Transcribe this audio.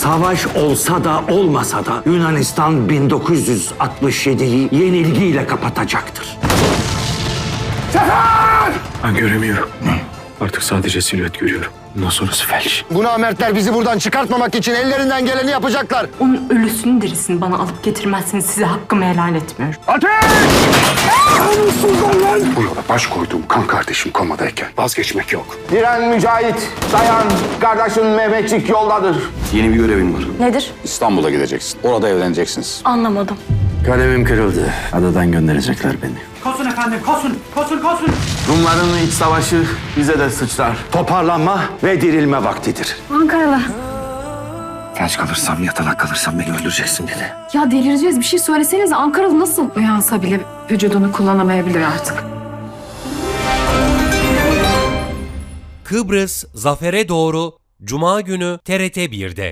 Savaş olsa da olmasa da Yunanistan 1967'yi yenilgiyle kapatacaktır. Ben göremiyorum. Artık sadece silüet görüyorum. Bundan sonrası felç. Bu namertler bizi buradan çıkartmamak için ellerinden geleni yapacaklar. Onun ölüsünü dirisini bana alıp getirmezseniz size hakkımı helal etmiyorum. Bu yola baş koyduğum kan kardeşim komadayken vazgeçmek yok. Diren Mücahit, dayan. Kardeşin Mehmetçik yoldadır. Yeni bir görevin var. Nedir? İstanbul'a gideceksin. Orada evleneceksiniz. Anlamadım. Kalemim kırıldı. Adadan gönderecekler beni. Kosun efendim, kosun, kosun, kosun. Rumların iç savaşı bize de sıçrar. Toparlanma ve dirilme vaktidir. Ankaralı. Felç kalırsam, yatalak kalırsam beni öldüreceksin dedi. Ya delireceğiz. Bir şey söylesenize. Ankaralı nasıl? Uyansa bile vücudunu kullanamayabilir artık. Kıbrıs Zafer'e doğru Cuma günü TRT 1'de.